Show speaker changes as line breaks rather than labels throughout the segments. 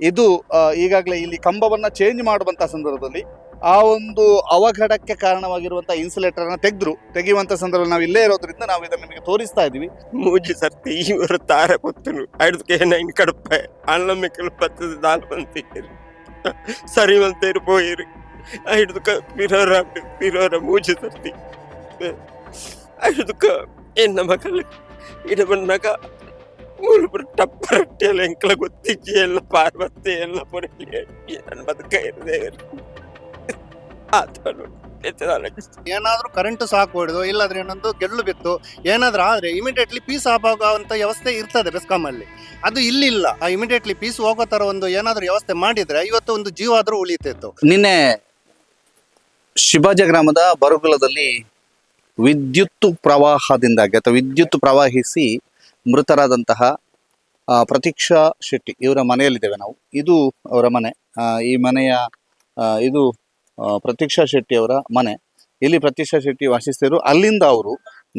ಇದು ಈಗಾಗಲೇ ಇಲ್ಲಿ ಕಂಬವನ್ನು ಚೇಂಜ್ ಮಾಡುವಂಥ ಸಂದರ್ಭದಲ್ಲಿ ಆ ಒಂದು ಅವಘಡಕ್ಕೆ ಕಾರಣವಾಗಿರುವಂತ ಇನ್ಸುಲೇಟರ್ನ ತೆಗೆದ್ರು. ತೆಗೆಯುವಂತ ಸಂದರ್ಭ ನಾವು ಇಲ್ಲೇ ಇರೋದ್ರಿಂದ ನಾವು ಇದನ್ನ ನಿಮಗೆ ತೋರಿಸ್ತಾ ಇದೀವಿ.
ಮೂಜಿ ಸರ್ತಿ ಇವರು ತಾರೆ ಕೊತ್ತನು. ಐದು ನೈನ್ ಕಡಪೆ. ಪತ್ತದ ದಾಲ್ ಬಂತೀರಿ. ಸರಿ ಮಂತೇರು ಪೋಯಿರು. ಐದು ಕ ಪಿರೋರ ಪಿರೋರ ಮೂಜಿ ಸರ್ತಿ. ಐದು ಕ ಎನ್ನ ಮಕ್ಕಳು ಇಡ ಬಂದಾಗ ಮೂರು ಟಪ್ಪರಟ್ಟಿಯಲ್ಲ ಎಂಕಲ ಗೊತ್ತಿಜ್ಜಿ ಎಲ್ಲ ಪಾರ್ವತಿ ಎಲ್ಲ ಪೊರಲಿ ನನ್ನ ಬದುಕ ಇರದೆ
ಏನಾದ್ರೂ ಕರೆಂಟ್ ಸಾಕು ಹೊಡೆದು ಇಲ್ಲಾದ್ರೆ ಏನೊಂದು ಗೆಲ್ಲು ಬಿತ್ತು. ಏನಾದ್ರೂ ಆದ್ರೆ ಇಮಿಡಿಯೇಟ್ಲಿ ಪೀಸ್ ಆಫ್ ಆಗುವಂತ ವ್ಯವಸ್ಥೆ ಇರ್ತದೆ ಬೆಸ್ಕಾಂ ಅಲ್ಲಿ ಅದು ಇಲ್ಲಿಲ್ಲ. ಆ ಇಮಿಡಿಯೇಟ್ಲಿ ಪೀಸ್ ಹೋಗೋ ತರ ಒಂದು ಏನಾದ್ರೂ ವ್ಯವಸ್ಥೆ ಮಾಡಿದ್ರೆ ಇವತ್ತು ಒಂದು ಜೀವ ಆದ್ರೂ ಉಳಿತಿತ್ತು
ನಿನ್ನೆ ಶಿವಾಜ ಗ್ರಾಮದ ಬರುಗುಲದಲ್ಲಿ ವಿದ್ಯುತ್ ಪ್ರವಾಹದಿಂದಾಗಿ ಅಥವಾ ವಿದ್ಯುತ್ ಪ್ರವಾಹಿಸಿ ಮೃತರಾದಂತಹ ಪ್ರತೀಕ್ಷಾ ಶೆಟ್ಟಿ, ಇವರ ಮನೆಯಲ್ಲಿದ್ದೇವೆ ನಾವು. ಇದು ಅವರ ಮನೆ. ಈ ಮನೆಯ ಇದು ಪ್ರತೀಕ್ಷಾ ಶೆಟ್ಟಿ ಅವರ ಮನೆ. ಇಲ್ಲಿ ಪ್ರತೀಕ್ಷಾ ಶೆಟ್ಟಿ ವಾಸಿಸ್ತಿದ್ರು ಅಲ್ಲಿಂದ ಅವರು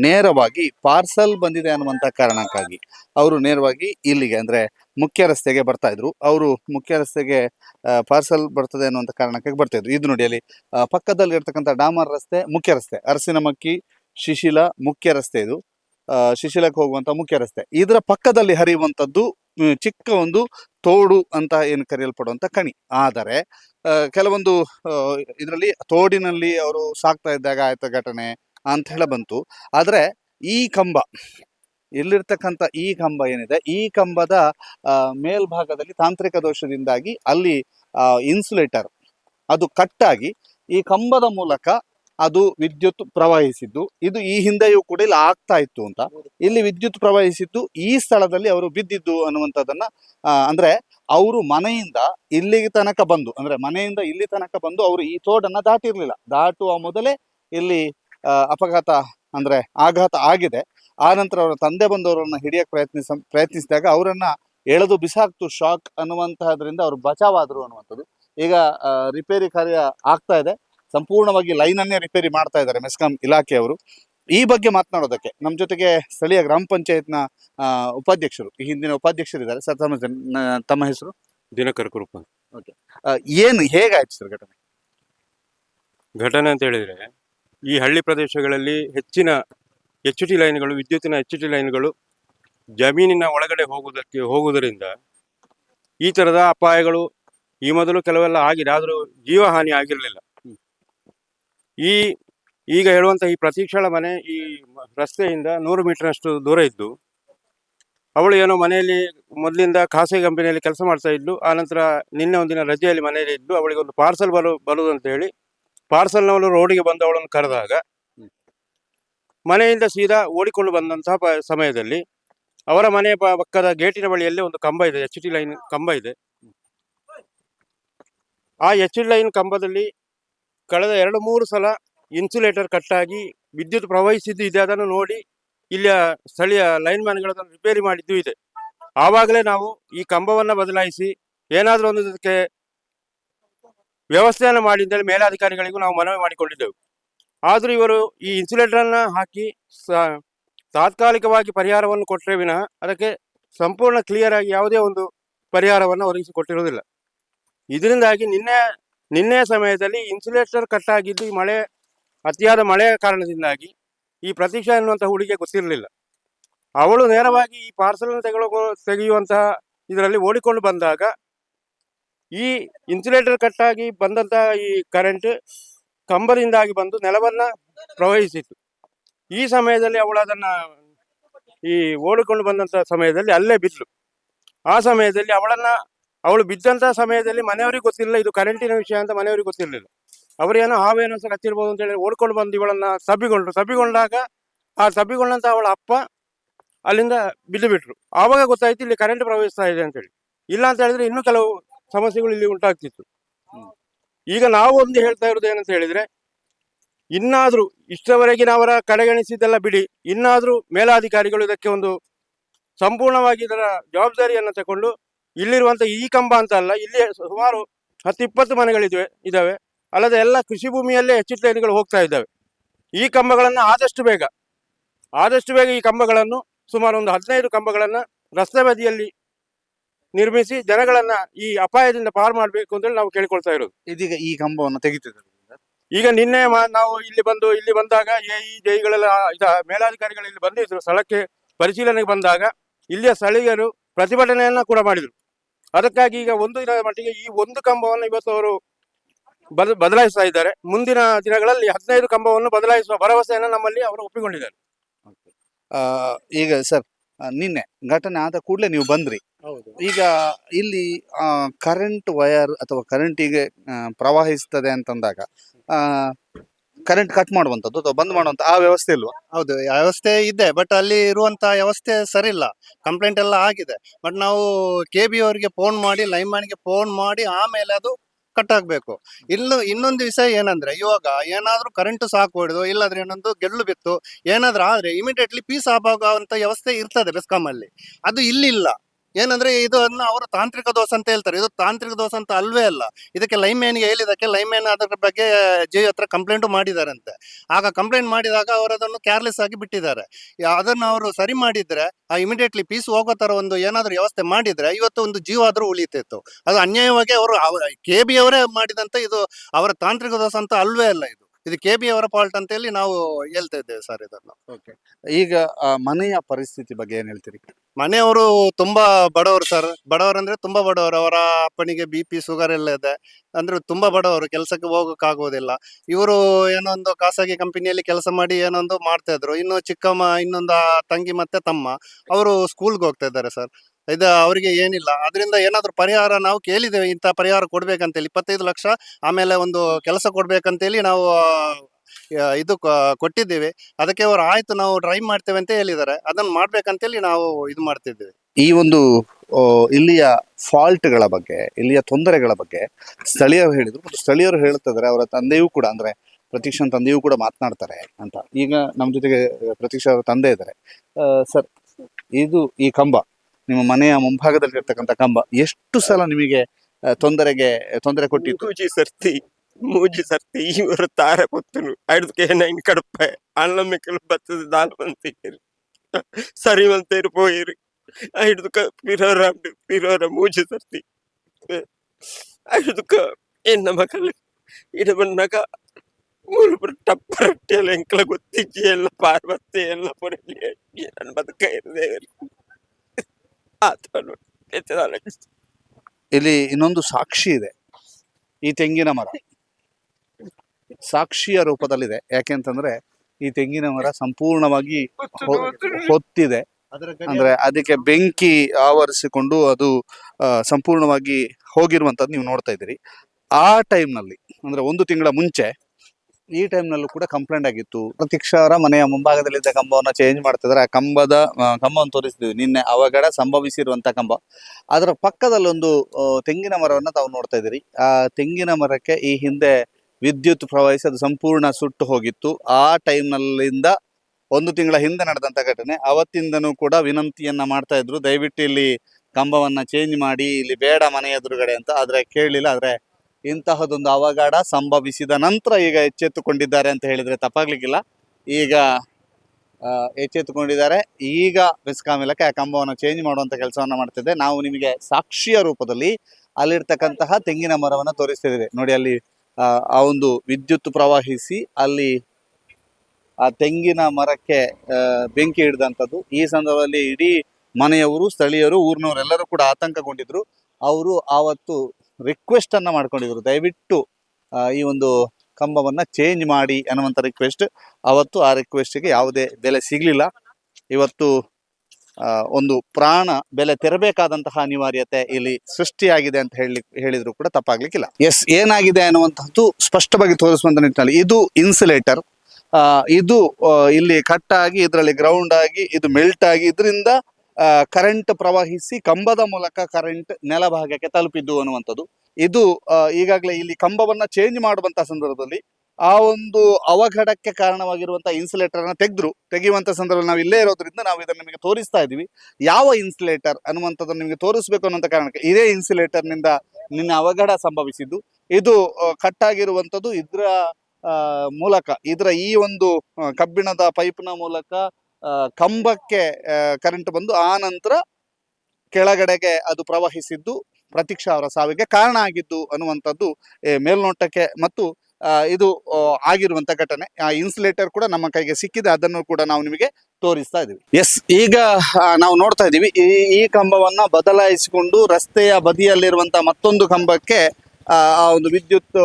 ನೇರವಾಗಿ ಪಾರ್ಸಲ್ ಬಂದಿದೆ ಅನ್ನುವಂಥ ಕಾರಣಕ್ಕಾಗಿ ಅವರು ನೇರವಾಗಿ ಇಲ್ಲಿಗೆ, ಅಂದರೆ ಮುಖ್ಯ ರಸ್ತೆಗೆ ಬರ್ತಾ ಇದ್ರು. ಅವರು ಮುಖ್ಯ ರಸ್ತೆಗೆ ಪಾರ್ಸಲ್ ಬರ್ತದೆ ಅನ್ನುವಂಥ ಕಾರಣಕ್ಕಾಗಿ ಬರ್ತಾ ಇದ್ರು. ಇದು ನೋಡಿ, ಅಲ್ಲಿ ಪಕ್ಕದಲ್ಲಿ ಇರ್ತಕ್ಕಂಥ ಡಾಮರ್ ರಸ್ತೆ ಮುಖ್ಯ ರಸ್ತೆ. ಅರಸಿನಮಕ್ಕಿ, ಶಿಶಿಲ ಮುಖ್ಯ ರಸ್ತೆ ಇದು. ಶಿಶಿಲಕ್ಕೆ ಹೋಗುವಂತ ಮುಖ್ಯ ರಸ್ತೆ. ಇದರ ಪಕ್ಕದಲ್ಲಿ ಹರಿಯುವಂಥದ್ದು ಚಿಕ್ಕ ಒಂದು ತೋಡು ಅಂತ ಏನು ಕರೆಯಲ್ಪಡುವಂಥ ಕಣಿ. ಆದರೆ ಕೆಲವೊಂದು ಇದರಲ್ಲಿ ತೋಡಿನಲ್ಲಿ ಅವರು ಸಾಕ್ತಾ ಇದ್ದಾಗ ಆಯ್ತ ಘಟನೆ ಅಂತ ಹೇಳ ಬಂತು. ಆದ್ರೆ, ಈ ಕಂಬ, ಇಲ್ಲಿರ್ತಕ್ಕಂಥ ಈ ಕಂಬ ಏನಿದೆ, ಈ ಕಂಬದ ಮೇಲ್ಭಾಗದಲ್ಲಿ ತಾಂತ್ರಿಕ ದೋಷದಿಂದಾಗಿ ಅಲ್ಲಿ ಇನ್ಸುಲೇಟರ್, ಅದು ಕಟ್ಟಾಗಿ ಈ ಕಂಬದ ಮೂಲಕ ಅದು ವಿದ್ಯುತ್ ಪ್ರವಹಿಸಿದ್ದು. ಇದು ಈ ಹಿಂದೆಯೂ ಕೂಡ ಇಲ್ಲಿ ಆಗ್ತಾ ಇತ್ತು ಅಂತ. ಇಲ್ಲಿ ವಿದ್ಯುತ್ ಪ್ರವಹಿಸಿದ್ದು ಈ ಸ್ಥಳದಲ್ಲಿ ಅವರು ಬಿದ್ದಿದ್ದು ಅನ್ನುವಂಥದ್ದನ್ನ ಅಂದ್ರೆ ಅವರು ಮನೆಯಿಂದ ಇಲ್ಲಿಗೆ ತನಕ ಬಂದು, ಅಂದ್ರೆ ಮನೆಯಿಂದ ಇಲ್ಲಿ ತನಕ ಬಂದು ಅವರು ಈ ತೋಡನ್ನ ದಾಟಿರ್ಲಿಲ್ಲ. ದಾಟುವ ಮೊದಲೇ ಇಲ್ಲಿ ಅಪಘಾತ, ಅಂದ್ರೆ ಆಘಾತ ಆಗಿದೆ. ಆ ನಂತರ ಅವರ ತಂದೆ ಬಂದವರನ್ನ ಹಿಡಿಯಕ್ಕೆ ಪ್ರಯತ್ನಿಸ, ಪ್ರಯತ್ನಿಸಿದಾಗ ಅವರನ್ನ ಎಳೆದು ಬಿಸಾಕ್ತು ಶಾಕ್ ಅನ್ನುವಂತಹದ್ರಿಂದ ಅವರು ಬಚಾವಾದ್ರು ಅನ್ನುವಂಥದ್ದು. ಈಗ ರಿಪೇರಿ ಕಾರ್ಯ ಆಗ್ತಾ ಇದೆ. ಸಂಪೂರ್ಣವಾಗಿ ಲೈನ್ ಅನ್ನೇ ರಿಪೇರಿ ಮಾಡ್ತಾ ಇದ್ದಾರೆ ಮೆಸ್ಕಾಂ ಇಲಾಖೆಯವರು. ಈ ಬಗ್ಗೆ ಮಾತನಾಡೋದಕ್ಕೆ ನಮ್ಮ ಜೊತೆಗೆ ಸ್ಥಳೀಯ ಗ್ರಾಮ ಪಂಚಾಯತ್ನ ಉಪಾಧ್ಯಕ್ಷರು ಈ ಹಿಂದಿನ ಉಪಾಧ್ಯಕ್ಷರಿದ್ದಾರೆ. ಸರ್ ತಮ್ಮ ತಮ್ಮ ಹೆಸರು?
ದಿನಕರ ಕುರುಪ
ಓಕೆ. ಏನು ಹೇಗಾಯ್ತು ಸರ್ ಘಟನೆ?
ಘಟನೆ ಅಂತ ಹೇಳಿದ್ರೆ ಈ ಹಳ್ಳಿ ಪ್ರದೇಶಗಳಲ್ಲಿ ಹೆಚ್ಚಿನ ಎಚ್ ಟಿ ಲೈನ್ಗಳು ವಿದ್ಯುತ್ತಿನ ಎಚ್ ಟಿ ಲೈನ್ಗಳು ಜಮೀನಿನ ಒಳಗಡೆ ಹೋಗುವುದಕ್ಕೆ ಹೋಗುವುದರಿಂದ ಈ ಥರದ ಅಪಾಯಗಳು ಈ ಮೊದಲು ಕೆಲವೆಲ್ಲ ಆಗಿದೆ ಆದರೂ ಜೀವಹಾನಿ ಆಗಿರಲಿಲ್ಲ. ಈ, ಈಗ ಹೇಳುವಂತ ಈ ಪ್ರತೀಕ್ಷಳ ಮನೆ ಈ ರಸ್ತೆಯಿಂದ ನೂರು ಮೀಟರ್ನಷ್ಟು ದೂರ ಇದ್ದು, ಅವಳು ಏನೋ ಮನೆಯಲ್ಲಿ ಮೊದಲಿಂದ ಖಾಸಗಿ ಕಂಪನಿಯಲ್ಲಿ ಕೆಲಸ ಮಾಡ್ತಾ ಇದ್ಲು ಆನಂತರ ನಿನ್ನೆ ಒಂದಿನ ರಜೆಯಲ್ಲಿ ಮನೆಯಲ್ಲಿ ಇದ್ದು, ಅವಳಿಗೆ ಒಂದು ಪಾರ್ಸಲ್ ಬರು ಬರುವುದು ಅಂತ ಹೇಳಿ ಪಾರ್ಸಲ್ನವಳು ರೋಡಿಗೆ ಬಂದು ಅವಳನ್ನು ಕರೆದಾಗ ಮನೆಯಿಂದ ಸೀದಾ ಓಡಿಕೊಂಡು ಬಂದಂತಹ ಸಮಯದಲ್ಲಿ ಅವರ ಮನೆಯ ಪಕ್ಕದ ಗೇಟಿನ ಬಳಿಯಲ್ಲೇ ಒಂದು ಕಂಬ ಇದೆ, ಎಚ್ ಟಿ ಲೈನ್ ಕಂಬ ಇದೆ. ಆ ಎಚ್ ಟಿ ಲೈನ್ ಕಂಬದಲ್ಲಿ ಕಳೆದ ಎರಡು ಮೂರು ಸಲ ಇನ್ಸುಲೇಟರ್ ಕಟ್ಟಾಗಿ ವಿದ್ಯುತ್ ಪ್ರವಹಿಸಿದ್ದು ಇದೆ. ಅದನ್ನು ನೋಡಿ ಇಲ್ಲಿಯ ಸ್ಥಳೀಯ ಲೈನ್ ಮ್ಯಾನ್ಗಳನ್ನು ರಿಪೇರಿ ಮಾಡಿದ್ದು ಇದೆ. ಆವಾಗಲೇ ನಾವು ಈ ಕಂಬವನ್ನು ಬದಲಾಯಿಸಿ ಏನಾದರೂ ಒಂದು ಇದಕ್ಕೆ ವ್ಯವಸ್ಥೆಯನ್ನು ಮಾಡಿ ಅಂತೇಳಿ ಮೇಲಾಧಿಕಾರಿಗಳಿಗೂ ನಾವು ಮನವಿ ಮಾಡಿಕೊಂಡಿದ್ದೆವು. ಆದರೂ ಇವರು ಈ ಇನ್ಸುಲೇಟರನ್ನು ಹಾಕಿ ತಾತ್ಕಾಲಿಕವಾಗಿ ಪರಿಹಾರವನ್ನು ಕೊಟ್ಟರೆ ವಿನಃ ಅದಕ್ಕೆ ಸಂಪೂರ್ಣ ಕ್ಲಿಯರ್ ಆಗಿ ಯಾವುದೇ ಒಂದು ಪರಿಹಾರವನ್ನು ಒದಗಿಸಿಕೊಟ್ಟಿರುವುದಿಲ್ಲ. ಇದರಿಂದಾಗಿ ನಿನ್ನೆ ನಿನ್ನೆಯ ಸಮಯದಲ್ಲಿ ಇನ್ಸುಲೇಟರ್ ಕಟ್ಟಾಗಿದ್ದು ಈ ಮಳೆ, ಅತಿಯಾದ ಮಳೆಯ ಕಾರಣದಿಂದಾಗಿ ಈ ಪ್ರತೀಕ್ಷಾ ಎನ್ನುವಂಥ ಹುಡುಗಿಗೆ ಗೊತ್ತಿರಲಿಲ್ಲ. ಅವಳು ನೇರವಾಗಿ ಈ ಪಾರ್ಸಲ್ ತೆಗೆದುಕೊ ತೆಗೆಯುವಂತಹ ಇದರಲ್ಲಿ ಓಡಿಕೊಂಡು ಬಂದಾಗ ಈ ಇನ್ಸುಲೇಟರ್ ಕಟ್ಟಾಗಿ ಬಂದಂತಹ ಈ ಕರೆಂಟ್ ಕಂಬದಿಂದಾಗಿ ಬಂದು ನೆಲವನ್ನ ಪ್ರವಹಿಸಿತು ಈ ಸಮಯದಲ್ಲಿ ಅವಳು ಅದನ್ನ ಈ ಓಡಿಕೊಂಡು ಬಂದಂತಹ ಸಮಯದಲ್ಲಿ ಅಲ್ಲೇ ಬಿದ್ಲು. ಆ ಸಮಯದಲ್ಲಿ ಅವಳನ್ನ ಅವಳು ಬಿದ್ದಂತ ಸಮಯದಲ್ಲಿ ಮನೆಯವರಿಗೆ ಗೊತ್ತಿರಲಿಲ್ಲ, ಇದು ಕರೆಂಟಿನ ವಿಷಯ ಅಂತ ಮನೆಯವರಿಗೆ ಗೊತ್ತಿರಲಿಲ್ಲ. ಅವರೇನೋ ಹಾವೇನೋ ಸಹ ಹಚ್ಚಿರ್ಬೋದು ಅಂತ ಹೇಳಿ ಓಡ್ಕೊಂಡು ಬಂದು ಇವಳನ್ನ ಸಬ್ಬಿಗೊಂಡ್ರು. ಸಬ್ಬಿಗೊಂಡಾಗ ಆ ಸಬ್ಬಿಗೊಂಡಂತ ಅವಳ ಅಪ್ಪ ಅಲ್ಲಿಂದ ಬಿದ್ದು ಬಿಟ್ರು ಆವಾಗ ಗೊತ್ತಾಯ್ತು ಇಲ್ಲಿ ಕರೆಂಟ್ ಪ್ರವಹಿಸ್ತಾ ಇದೆ ಅಂತೇಳಿ ಇಲ್ಲ ಅಂತ ಹೇಳಿದ್ರೆ ಇನ್ನೂ ಕೆಲವು ಸಮಸ್ಯೆಗಳು ಇಲ್ಲಿ ಉಂಟಾಗ್ತಿತ್ತು. ಈಗ ನಾವು ಒಂದು ಹೇಳ್ತಾ ಇರೋದು ಏನಂತ ಹೇಳಿದ್ರೆ, ಇನ್ನಾದ್ರೂ ಇಷ್ಟವರೆಗಿನ ಅವರ ಕಡೆಗಣಿಸಿದ್ದೆಲ್ಲ ಬಿಡಿ. ಇನ್ನಾದ್ರೂ ಮೇಲಾಧಿಕಾರಿಗಳು ಇದಕ್ಕೆ ಒಂದು ಸಂಪೂರ್ಣವಾಗಿ ಇದರ ಜವಾಬ್ದಾರಿಯನ್ನು ತಗೊಂಡು ಇಲ್ಲಿರುವಂತ ಈ ಕಂಬ ಅಂತ ಅಲ್ಲ ಇಲ್ಲಿ ಸುಮಾರು ಹತ್ತು ಇಪ್ಪತ್ತು ಮನೆಗಳಿವೆ ಇದಾವೆ ಅಲ್ಲದೆ ಎಲ್ಲ ಕೃಷಿ ಭೂಮಿಯಲ್ಲೇ ಹೆಚ್ಚು ಲೈನ್ಗಳು ಹೋಗ್ತಾ ಇದ್ದಾವೆ. ಈ ಕಂಬಗಳನ್ನು ಆದಷ್ಟು ಬೇಗ ಆದಷ್ಟು ಬೇಗ ಈ ಕಂಬಗಳನ್ನು ಸುಮಾರು ಒಂದು ಹದಿನೈದು ಕಂಬಗಳನ್ನು ರಸ್ತೆ ಬದಿಯಲ್ಲಿ ನಿರ್ಮಿಸಿ ಜನಗಳನ್ನ ಈ ಅಪಾಯದಿಂದ ಪಾರು ಮಾಡಬೇಕು ಅಂತೇಳಿ ನಾವು ಕೇಳಿಕೊಳ್ತಾ ಇರೋದು.
ಇದೀಗ ಈ ಕಂಬವನ್ನು ತೆಗಿತಿದ್ದಾರೆ
ಈಗ. ನಿನ್ನೆ ನಾವು ಇಲ್ಲಿ ಬಂದು ಇಲ್ಲಿ ಬಂದಾಗ ಎ ಜೈಗಳೆಲ್ಲ ಇದ ಮೇಲಾಧಿಕಾರಿಗಳು ಇಲ್ಲಿ ಬಂದಿದ್ರು ಸ್ಥಳಕ್ಕೆ ಪರಿಶೀಲನೆಗೆ ಬಂದಾಗ ಇಲ್ಲಿಯ ಸ್ಥಳೀಯರು ಪ್ರತಿಭಟನೆಯನ್ನ ಕೂಡ ಮಾಡಿದ್ರು. ಅದಕ್ಕಾಗಿ ಈಗ ಒಂದು ದಿನದ ಮಟ್ಟಿಗೆ ಈ ಒಂದು ಕಂಬವನ್ನು ಇವತ್ತು ಅವರು ಬದ ಬದಲಾಯಿಸ್ತಾ ಇದ್ದಾರೆ. ಮುಂದಿನ ದಿನಗಳಲ್ಲಿ ಹದಿನೈದು ಕಂಬವನ್ನು ಬದಲಾಯಿಸುವ ಭರವಸೆಯನ್ನು ನಮ್ಮಲ್ಲಿ ಅವರು ಒಪ್ಪಿಕೊಂಡಿದ್ದಾರೆ.
ಆ, ಈಗ ಸರ್ ನಿನ್ನೆ ಘಟನೆ ಆದ ಕೂಡಲೇ ನೀವು ಬಂದ್ರಿ.
ಹೌದು.
ಈಗ ಇಲ್ಲಿ ಕರೆಂಟ್ ವಯರ್ ಅಥವಾ ಕರೆಂಟಿಗೆ ಪ್ರವಾಹಿಸ್ತದೆ ಅಂತಂದಾಗ ಕರೆಂಟ್ ಕಟ್ ಮಾಡುವಂಥದ್ದು ಅಥವಾ ಬಂದ್ ಮಾಡುವಂತ ಆ ವ್ಯವಸ್ಥೆ ಇಲ್ವಾ?
ಹೌದು ವ್ಯವಸ್ಥೆ ಇದೆ ಬಟ್ ಅಲ್ಲಿ ಇರುವಂತ ವ್ಯವಸ್ಥೆ ಸರಿ ಇಲ್ಲ. ಕಂಪ್ಲೇಂಟ್ ಎಲ್ಲ ಆಗಿದೆ ಬಟ್ ನಾವು ಕೆ ಬಿ ಅವರಿಗೆ ಫೋನ್ ಮಾಡಿ ಲೈನ್ ಮ್ಯಾನ್ಗೆ ಫೋನ್ ಮಾಡಿ ಆಮೇಲೆ ಅದು ಕಟ್ ಆಗ್ಬೇಕು. ಇಲ್ಲ ಇನ್ನೊಂದು ವಿಷಯ ಏನಂದ್ರೆ, ಇವಾಗ ಏನಾದ್ರೂ ಕರೆಂಟ್ ಸಾಕು ಹೊಡೆದು, ಇಲ್ಲಾದ್ರೆ ಏನೊಂದು ಗೆಲ್ಲು ಬಿತ್ತು, ಏನಾದ್ರೂ ಆದ್ರೆ ಇಮಿಡಿಯೇಟ್ಲಿ ಪೀಸ್ ಆಫ್ ಆಗುವಂತ ವ್ಯವಸ್ಥೆ ಇರ್ತದೆ ಬೆಸ್ಕಾಂ ಅಲ್ಲಿ. ಅದು ಇಲ್ಲಿಲ್ಲ. ಏನಂದ್ರೆ ಇದು ಅನ್ನ ಅವರು ತಾಂತ್ರಿಕ ದೋಷ ಅಂತ ಹೇಳ್ತಾರೆ. ಇದು ತಾಂತ್ರಿಕ ದೋಷ ಅಂತ ಅಲ್ವೇ ಅಲ್ಲ. ಇದಕ್ಕೆ ಮ್ಯಾನ್ಗೆ ಹೇಳಿದಕ್ಕೆ ಲೈಮೇನ್ ಅದರ ಬಗ್ಗೆ ಜಿ ಹತ್ರ ಕಂಪ್ಲೇಂಟ್ ಮಾಡಿದಾರಂತೆ. ಆಗ ಕಂಪ್ಲೇಂಟ್ ಮಾಡಿದಾಗ ಅವರು ಅದನ್ನು ಕೇರ್ಲೆಸ್ ಆಗಿ ಬಿಟ್ಟಿದ್ದಾರೆ. ಅದನ್ನು ಅವರು ಸರಿ ಮಾಡಿದ್ರೆ, ಆ ಇಮಿಡಿಯೇಟ್ಲಿ ಪೀಸ್ ಹೋಗೋ ತರ ಒಂದು ಏನಾದ್ರು ವ್ಯವಸ್ಥೆ ಮಾಡಿದ್ರೆ, ಇವತ್ತು ಒಂದು ಜೀವ ಆದ್ರೂ ಉಳಿತಿತ್ತು ಅದು ಅನ್ಯಾಯವಾಗಿ ಅವರು ಕೆ ಬಿ ಅವರೇ ಮಾಡಿದಂತ ಇದು ಅವರ ತಾಂತ್ರಿಕ ದೋಷ ಅಂತ ಅಲ್ವೇ ಅಲ್ಲ ಇದು. ಇದು ಕೆ ಬಿ ಅವರ ಫಾಲ್ಟ್ ಅಂತ ಹೇಳಿ ನಾವು ಹೇಳ್ತಾ ಇದ್ದೇವೆ ಸರ್ ಇದನ್ನು.
ಈಗ ಆ, ಮನೆಯ ಪರಿಸ್ಥಿತಿ ಬಗ್ಗೆ ಏನ್ ಹೇಳ್ತೀರಿ?
ಮನೆಯವರು ತುಂಬಾ ಬಡವರು ಸರ್ ಬಡವರು ಅಂದ್ರೆ ತುಂಬಾ ಬಡವರು. ಅವರ ಅಪ್ಪನಿಗೆ ಬಿ ಪಿ ಶುಗರ್ ಎಲ್ಲ ಇದೆ. ಅಂದ್ರೆ ತುಂಬಾ ಬಡವರು. ಕೆಲಸಕ್ಕೆ ಹೋಗಕ್ಕಾಗೋದಿಲ್ಲ ಇವರು ಏನೊಂದು ಖಾಸಗಿ ಕಂಪನಿಯಲ್ಲಿ ಕೆಲಸ ಮಾಡಿ ಏನೊಂದು ಮಾಡ್ತಾ ಇದ್ರು. ಇನ್ನು ಚಿಕ್ಕಮ್ಮ ಇನ್ನೊಂದು ಆ ತಂಗಿ ಮತ್ತೆ ತಮ್ಮ ಅವರು ಸ್ಕೂಲ್ಗೆ ಹೋಗ್ತಾ ಇದ್ದಾರೆ ಸರ್ ಇದು ಅವರಿಗೆ ಏನಿಲ್ಲ. ಅದರಿಂದ ಏನಾದರೂ ಪರಿಹಾರ ನಾವು ಕೇಳಿದ್ದೇವೆ. ಇಂಥ ಪರಿಹಾರ ಕೊಡಬೇಕಂತೇಳಿ. ಇಪ್ಪತ್ತೈದು ಲಕ್ಷ ಆಮೇಲೆ ಒಂದು ಕೆಲಸ ಕೊಡಬೇಕಂತೇಳಿ ನಾವು ಇದು ಕೊಟ್ಟಿದ್ದೇವೆ. ಅದಕ್ಕೆ ಅವರು ಆಯ್ತು, ನಾವು ಡ್ರೈವ್ ಮಾಡ್ತೇವೆ ಅಂತ ಹೇಳಿದ್ದಾರೆ. ಅದನ್ನು ಮಾಡ್ಬೇಕಂತೇಳಿ ನಾವು ಇದು ಮಾಡ್ತಿದ್ದೇವೆ.
ಈ ಒಂದು ಇಲ್ಲಿಯ ಫಾಲ್ಟ್ಗಳ ಬಗ್ಗೆ, ಇಲ್ಲಿಯ ತೊಂದರೆಗಳ ಬಗ್ಗೆ ಸ್ಥಳೀಯರು ಹೇಳಿದ್ರು. ಮತ್ತು ಸ್ಥಳೀಯರು ಹೇಳುತ್ತಿದ್ದಾರೆ ಅವರ ತಂದೆಯೂ ಕೂಡ, ಅಂದ್ರೆ ಪ್ರತೀಕ್ಷಾ ತಂದೆಯೂ ಕೂಡ ಮಾತನಾಡ್ತಾರೆ ಅಂತ. ಈಗ ನಮ್ಮ ಜೊತೆಗೆ ಪ್ರತೀಕ್ಷ ಅವರ ತಂದೆ ಇದ್ದಾರೆ. ಸರ್, ಇದು ಈ ಕಂಬ. ನಿಮ್ಮ ಮನೆಯ ಮುಂಭಾಗದಲ್ಲಿ ಇರ್ತಕ್ಕಂಥ ಕಂಬ ಎಷ್ಟು ಸಲ ನಿಮಗೆ ತೊಂದರೆಗೆ, ತೊಂದರೆ ಕೊಟ್ಟಿತ್ತು?
ಮೂಜಿ ಸರ್ತಿ ಮೂಜಿ ಸರ್ತಿ ಇವರು ತಾರೆ ಪುತ್ತನು ಅಡ್ಕೆ ನೈನ್ ಕಡಪೆ. ಅಲ್ಲೊಮ್ಮೆ ಕೆಲವು ಬತ್ತದ ದಾಲ್ ಬಂತೀರಿ ಸರಿ ಮಂತೇರು ಪೋಯಿರಿ. ಹಿಡಿದುಕ ಪಿರೋರ ಪಿರೋರ ಮೂಜಿ ಸರ್ತಿ. ಹಿಡಿದುಕ ಏನ್ ಮಕ್ಕಳು ಇಡ ಬಂದಾಗ ಮೂರು ಟಪ್ಪ ರೊಟ್ಟಿ ಎಲ್ಲ ಎಂಕಲ ಗೊತ್ತಿಜ್ಜಿ, ಎಲ್ಲ ಪಾರ್ವತಿ, ಎಲ್ಲ ಪೊರೆಯಲ್ಲಿ ನನ್ನ ಬದುಕ ಇರದೇ ಆತ ಎತ್ತದಾಲ
ಇಲ್ಲಿ ಇನ್ನೊಂದು ಸಾಕ್ಷಿ ಇದೆ. ಈ ತೆಂಗಿನ ಮರ. ಸಾಕ್ಷಿಯ ರೂಪದಲ್ಲಿದೆ. ಯಾಕೆಂತಂದ್ರೆ ಈ ತೆಂಗಿನ ಮರ ಸಂಪೂರ್ಣವಾಗಿ ಹೊತ್ತಿದೆ. ಅಂದ್ರೆ ಅದಕ್ಕೆ ಬೆಂಕಿ ಆವರಿಸಿಕೊಂಡು ಅದು ಆ, ಸಂಪೂರ್ಣವಾಗಿ ಹೋಗಿರುವಂತದ್ದು ನೀವು ನೋಡ್ತಾ ಇದ್ದೀರಿ. ಆ ಟೈಮ್ನಲ್ಲಿ ಅಂದ್ರೆ ಒಂದು ತಿಂಗಳ ಮುಂಚೆ ಈ ಟೈಮ್ನಲ್ಲೂ ಕೂಡ ಕಂಪ್ಲೇಂಟ್ ಆಗಿತ್ತು. ಪ್ರತೀಕ್ಷಾ ಅವರ ಮನೆಯ ಮುಂಭಾಗದಲ್ಲಿದ್ದ ಕಂಬವನ್ನು ಚೇಂಜ್ ಮಾಡ್ತಿದ್ದಾರೆ. ಆ ಕಂಬದ ಕಂಬವನ್ನು ತೋರಿಸಿದ್ವಿ ನಿನ್ನೆ ಅವಘಡ ಸಂಭವಿಸಿರುವಂತ ಕಂಬ. ಅದರ ಪಕ್ಕದಲ್ಲೊಂದು ತೆಂಗಿನ ಮರವನ್ನು ತಾವು ನೋಡ್ತಾ ಇದ್ದೀರಿ. ಆ ತೆಂಗಿನ ಮರಕ್ಕೆ ಈ ಹಿಂದೆ ವಿದ್ಯುತ್ ಪ್ರವಹಿಸಿ ಅದು ಸಂಪೂರ್ಣ ಸುಟ್ಟು ಹೋಗಿತ್ತು. ಆ ಟೈಮ್ನಲ್ಲಿಂದ ಒಂದು ತಿಂಗಳ ಹಿಂದೆ ನಡೆದಂತ ಘಟನೆ. ಅವತ್ತಿಂದನೂ ಕೂಡ ವಿನಂತಿಯನ್ನ ಮಾಡ್ತಾ ಇದ್ರು. ದಯವಿಟ್ಟು ಇಲ್ಲಿ ಕಂಬವನ್ನ ಚೇಂಜ್ ಮಾಡಿ. ಇಲ್ಲಿ ಬೇಡ ಮನೆ ಎದುರುಗಡೆ ಅಂತ. ಆದ್ರೆ ಕೇಳಲಿಲ್ಲ ಆದ್ರೆ ಇಂತಹದೊಂದು ಅವಘಡ ಸಂಭವಿಸಿದ ನಂತರ ಈಗ ಎಚ್ಚೆತ್ತುಕೊಂಡಿದ್ದಾರೆ ಅಂತ ಹೇಳಿದ್ರೆ ತಪ್ಪಾಗ್ಲಿಕ್ಕಿಲ್ಲ. ಈಗ ಎಚ್ಚೆತ್ತುಕೊಂಡಿದ್ದಾರೆ. ಈಗ ಬೆಸ್ಕಾಂ ಇಲಾಖೆ ಆ ಕಂಬವನ್ನು ಚೇಂಜ್ ಮಾಡುವಂತ ಕೆಲಸವನ್ನ ಮಾಡ್ತಿದ್ದೆ ನಾವು ನಿಮಗೆ ಸಾಕ್ಷಿಯ ರೂಪದಲ್ಲಿ ಅಲ್ಲಿರ್ತಕ್ಕಂತಹ ತೆಂಗಿನ ಮರವನ್ನ ತೋರಿಸ್ತಿದ್ದೇವೆ. ನೋಡಿ ಅಲ್ಲಿ ಆ, ಒಂದು ವಿದ್ಯುತ್ ಪ್ರವಾಹಿಸಿ ಅಲ್ಲಿ ಆ ತೆಂಗಿನ ಮರಕ್ಕೆ ಬೆಂಕಿ ಹಿಡಿದಂಥದ್ದು. ಈ ಸಂದರ್ಭದಲ್ಲಿ ಇಡೀ ಮನೆಯವರು ಸ್ಥಳೀಯರು ಊರಿನವರೆಲ್ಲರೂ ಕೂಡ ಆತಂಕಗೊಂಡಿದ್ರು. ಅವರು ಆವತ್ತು ರಿಕ್ವೆಸ್ಟ್ ಅನ್ನ ಮಾಡ್ಕೊಂಡಿದ್ರು. ದಯವಿಟ್ಟು ಈ ಒಂದು ಕಂಬವನ್ನ ಚೇಂಜ್ ಮಾಡಿ ಅನ್ನುವಂಥ ರಿಕ್ವೆಸ್ಟ್ ಅವತ್ತು ಆ ರಿಕ್ವೆಸ್ಟ್ಗೆ ಯಾವುದೇ ಬೆಲೆ ಸಿಗಲಿಲ್ಲ. ಇವತ್ತು ಒಂದು ಪ್ರಾಣ ಬೆಲೆ ತೆರಬೇಕಾದಂತಹ ಅನಿವಾರ್ಯತೆ ಇಲ್ಲಿ ಸೃಷ್ಟಿಯಾಗಿದೆ ಅಂತ ಹೇಳಿ, ಹೇಳಿದ್ರು ಕೂಡ ತಪ್ಪಾಗ್ಲಿಕ್ಕಿಲ್ಲ. ಎಸ್ ಏನಾಗಿದೆ ಅನ್ನುವಂಥದ್ದು ಸ್ಪಷ್ಟವಾಗಿ ತೋರಿಸುವಂಥ ನಿಟ್ಟಿನಲ್ಲಿ ಇದು ಇನ್ಸುಲೇಟರ್ ಇದು ಇಲ್ಲಿ ಕಟ್ ಆಗಿ, ಇದರಲ್ಲಿ ಗ್ರೌಂಡ್ ಆಗಿ, ಇದು ಮೆಲ್ಟ್ ಆಗಿ, ಇದರಿಂದ ಕರೆಂಟ್ ಪ್ರವಹಿಸಿ ಕಂಬದ ಮೂಲಕ ಕರೆಂಟ್ ನೆಲಭಾಗಕ್ಕೆ ತಲುಪಿದ್ದು ಅನ್ನುವಂಥದ್ದು. ಇದು ಈಗಾಗಲೇ ಇಲ್ಲಿ ಕಂಬವನ್ನ ಚೇಂಜ್ ಮಾಡುವಂತ ಸಂದರ್ಭದಲ್ಲಿ ಆ ಒಂದು ಅವಘಡಕ್ಕೆ ಕಾರಣವಾಗಿರುವಂತಹ ಇನ್ಸುಲೇಟರ್ ಅನ್ನ ತೆಗೆದ್ರು. ತೆಗೆಯುವಂತ ಸಂದರ್ಭದಲ್ಲಿ ನಾವು ಇಲ್ಲೇ ಇರೋದ್ರಿಂದ ನಾವು ಇದನ್ನ ನಿಮಗೆ ತೋರಿಸ್ತಾ ಇದೀವಿ ಯಾವ ಇನ್ಸುಲೇಟರ್ ಅನ್ನುವಂಥದ್ದನ್ನು ನಿಮಗೆ ತೋರಿಸ್ಬೇಕು ಅನ್ನುವಂಥ ಕಾರಣಕ್ಕೆ ಇದೇ ಇನ್ಸುಲೇಟರ್ನಿಂದ ನಿನ್ನೆ ಅವಘಡ ಸಂಭವಿಸಿದ್ದು. ಇದು ಕಟ್ ಇದರ ಮೂಲಕ, ಇದರ ಈ ಒಂದು ಕಬ್ಬಿಣದ ಪೈಪ್ನ ಮೂಲಕ ಕಂಬಕ್ಕೆ ಕರೆಂಟ್ ಬಂದು ಆ ನಂತರ ಕೆಳಗಡೆಗೆ ಅದು ಪ್ರವಹಿಸಿದ್ದು ಪ್ರತೀಕ್ಷಾ ಅವರ ಸಾವಿಗೆ ಕಾರಣ ಆಗಿದ್ದು ಅನ್ನುವಂಥದ್ದು ಮೇಲ್ನೋಟಕ್ಕೆ ಮತ್ತು ಇದು ಆಗಿರುವಂತ ಘಟನೆ. ಆ ಇನ್ಸುಲೇಟರ್ ಕೂಡ ನಮ್ಮ ಕೈಗೆ ಸಿಕ್ಕಿದೆ, ಅದನ್ನು ಕೂಡ ನಾವು ನಿಮಗೆ ತೋರಿಸ್ತಾ ಇದೀವಿ ಎಸ್ ಈಗ ನಾವು ನೋಡ್ತಾ ಇದ್ದೀವಿ, ಈ ಈ ಕಂಬವನ್ನ ಬದಲಾಯಿಸಿಕೊಂಡು ರಸ್ತೆಯ ಬದಿಯಲ್ಲಿರುವಂತಹ ಮತ್ತೊಂದು ಕಂಬಕ್ಕೆ, ಆ ಒಂದು ವಿದ್ಯುತ್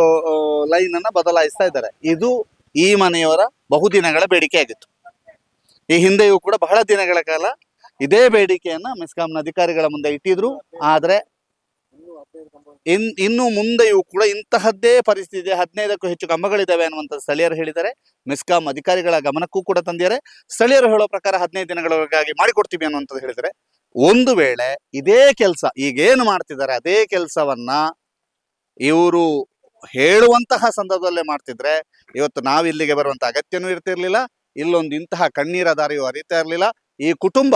ಲೈನ್ ಅನ್ನ ಬದಲಾಯಿಸ್ತಾ ಇದ್ದಾರೆ. ಇದು ಈ ಮನೆಯವರ ಬಹುದಿನಗಳ ಬೇಡಿಕೆ ಆಗಿತ್ತು ಈ ಹಿಂದೆಯೂ ಕೂಡ ಬಹಳ ದಿನಗಳ ಕಾಲ ಇದೇ ಬೇಡಿಕೆಯನ್ನ ಮೆಸ್ಕಾಂನ ಅಧಿಕಾರಿಗಳ ಮುಂದೆ ಇಟ್ಟಿದ್ರು. ಆದ್ರೆ ಇನ್, ಇನ್ನು ಮುಂದೆಯೂ ಕೂಡ ಇಂತಹದ್ದೇ ಪರಿಸ್ಥಿತಿ, ಹದಿನೈದಕ್ಕೂ ಹೆಚ್ಚು ಕಂಬಗಳಿದ್ದಾವೆ ಅನ್ನುವಂಥ ಸ್ಥಳೀಯರು ಹೇಳಿದ್ದಾರೆ. ಮೆಸ್ಕಾಂ ಅಧಿಕಾರಿಗಳ ಗಮನಕ್ಕೂ ಕೂಡ ತಂದಿದ್ದಾರೆ. ಸ್ಥಳೀಯರು ಹೇಳೋ ಪ್ರಕಾರ ಹದಿನೈದು ದಿನಗಳಿಗಾಗಿ ಮಾಡಿಕೊಡ್ತೀವಿ ಅನ್ನುವಂಥದ್ದು ಹೇಳಿದರೆ ಒಂದು ವೇಳೆ ಇದೇ ಕೆಲಸ ಈಗೇನು ಮಾಡ್ತಿದ್ದಾರೆ, ಅದೇ ಕೆಲಸವನ್ನ ಇವರು ಹೇಳುವಂತಹ ಸಂದರ್ಭದಲ್ಲೇ ಮಾಡ್ತಿದ್ರೆ ಇವತ್ತು ನಾವು ಇಲ್ಲಿಗೆ ಬರುವಂತ ಅಗತ್ಯನೂ ಇರ್ತಿರ್ಲಿಲ್ಲ. ಇಲ್ಲೊಂದು ಇಂತಹ ಕಣ್ಣೀರ ದಾರಿಯೂ ಅರಿತಾ ಇರಲಿಲ್ಲ. ಈ ಕುಟುಂಬ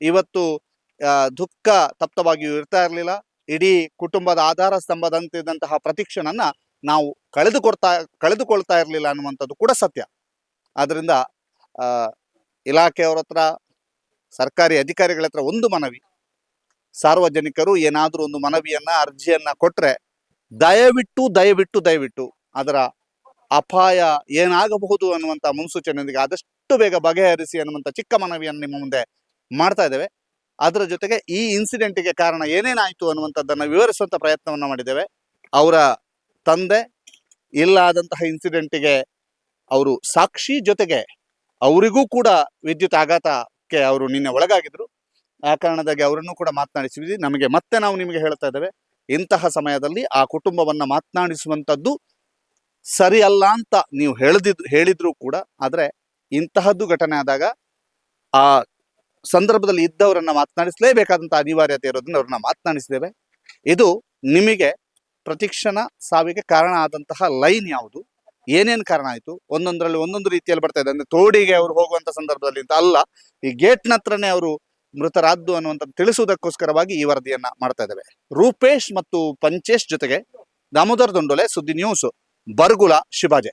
ಇವತ್ತು ದುಃಖ ತಪ್ತವಾಗಿಯೂ ಇರ್ತಾ ಇರಲಿಲ್ಲ. ಇಡೀ ಕುಟುಂಬದ ಆಧಾರ ಸ್ತಂಭದಂತಿದ್ದಂತಹ ಪ್ರತೀಕ್ಷಣನ್ನ ನಾವು ಕಳೆದುಕೊಡ್ತಾ ಕಳೆದುಕೊಳ್ತಾ ಇರಲಿಲ್ಲ ಅನ್ನುವಂಥದ್ದು ಕೂಡ ಸತ್ಯ. ಆದ್ರಿಂದ ಆ, ಇಲಾಖೆಯವರ ಹತ್ರ ಸರ್ಕಾರಿ ಅಧಿಕಾರಿಗಳ ಹತ್ರ ಒಂದು ಮನವಿ. ಸಾರ್ವಜನಿಕರು ಏನಾದರೂ ಒಂದು ಮನವಿಯನ್ನ ಅರ್ಜಿಯನ್ನ ಕೊಟ್ರೆ ದಯವಿಟ್ಟು ದಯವಿಟ್ಟು ದಯವಿಟ್ಟು ಅದರ ಅಪಾಯ ಏನಾಗಬಹುದು ಅನ್ನುವಂಥ ಮುನ್ಸೂಚನೆಯೊಂದಿಗೆ ಆದಷ್ಟು ಬೇಗ ಬಗೆಹರಿಸಿ ಅನ್ನುವಂಥ ಚಿಕ್ಕ ಮನವಿಯನ್ನು ನಿಮ್ಮ ಮುಂದೆ ಮಾಡ್ತಾ ಇದ್ದೇವೆ. ಅದರ ಜೊತೆಗೆ ಈ ಇನ್ಸಿಡೆಂಟಿಗೆ ಕಾರಣ ಏನೇನಾಯಿತು ಅನ್ನುವಂಥದ್ದನ್ನು ವಿವರಿಸುವಂಥ ಪ್ರಯತ್ನವನ್ನು ಮಾಡಿದ್ದೇವೆ. ಅವರ ತಂದೆ ಇಲ್ಲಾದಂತಹ ಇನ್ಸಿಡೆಂಟಿಗೆ ಅವರು ಸಾಕ್ಷಿ ಜೊತೆಗೆ ಅವರಿಗೂ ಕೂಡ ವಿದ್ಯುತ್ ಆಘಾತಕ್ಕೆ ಅವರು ನಿನ್ನೆ ಒಳಗಾಗಿದ್ರು. ಆ ಕಾರಣದಾಗಿ ಅವರನ್ನು ಕೂಡ ಮಾತನಾಡಿಸಿದ್ವಿ ನಮಗೆ ಮತ್ತೆ ನಾವು ನಿಮಗೆ ಹೇಳ್ತಾ ಇದ್ದೇವೆ, ಇಂತಹ ಸಮಯದಲ್ಲಿ ಆ ಕುಟುಂಬವನ್ನು ಮಾತನಾಡಿಸುವಂಥದ್ದು ಸರಿ ಅಲ್ಲ ಅಂತ ನೀವು ಹೇಳದಿದ್, ಹೇಳಿದ್ರು ಕೂಡ, ಆದ್ರೆ ಇಂತಹದ್ದು ಘಟನೆ ಆದಾಗ ಆ ಸಂದರ್ಭದಲ್ಲಿ ಇದ್ದವರನ್ನ ಮಾತನಾಡಿಸಲೇಬೇಕಾದಂತ ಅನಿವಾರ್ಯತೆ ಇರೋದ್ರಿಂದ ಅವ್ರನ್ನ ಮಾತನಾಡಿಸಿದ್ದೇವೆ. ಇದು ನಿಮಗೆ ಪ್ರತಿಕ್ಷಣ ಸಾವಿಗೆ ಕಾರಣ ಆದಂತಹ ಲೈನ್ ಯಾವುದು? ಏನೇನು ಕಾರಣ ಆಯ್ತು? ಒಂದೊಂದರಲ್ಲಿ ಒಂದೊಂದು ರೀತಿಯಲ್ಲಿ ಬರ್ತಾ ಇದೆ. ಅಂದ್ರೆ ತೋಡಿಗೆ ಅವರು ಹೋಗುವಂತ ಸಂದರ್ಭದಲ್ಲಿ ಅಂತ ಅಲ್ಲ, ಈ ಗೇಟ್ನ ಹತ್ರನೇ ಅವರು ಮೃತರಾದ್ದು ಅನ್ನುವಂಥದ್ದು ತಿಳಿಸುವುದಕ್ಕೋಸ್ಕರವಾಗಿ ಈ ವರದಿಯನ್ನ ಮಾಡ್ತಾ ಇದ್ದೇವೆ. ರೂಪೇಶ್ ಮತ್ತು ಪಂಚೇಶ್ ಜೊತೆಗೆ ದಾಮೋದರ್ ದೊಂಡೊಲೆ ಸುದ್ದಿ ನ್ಯೂಸ್. ಬರ್ಗುಲ ಶಿವಾಜೆ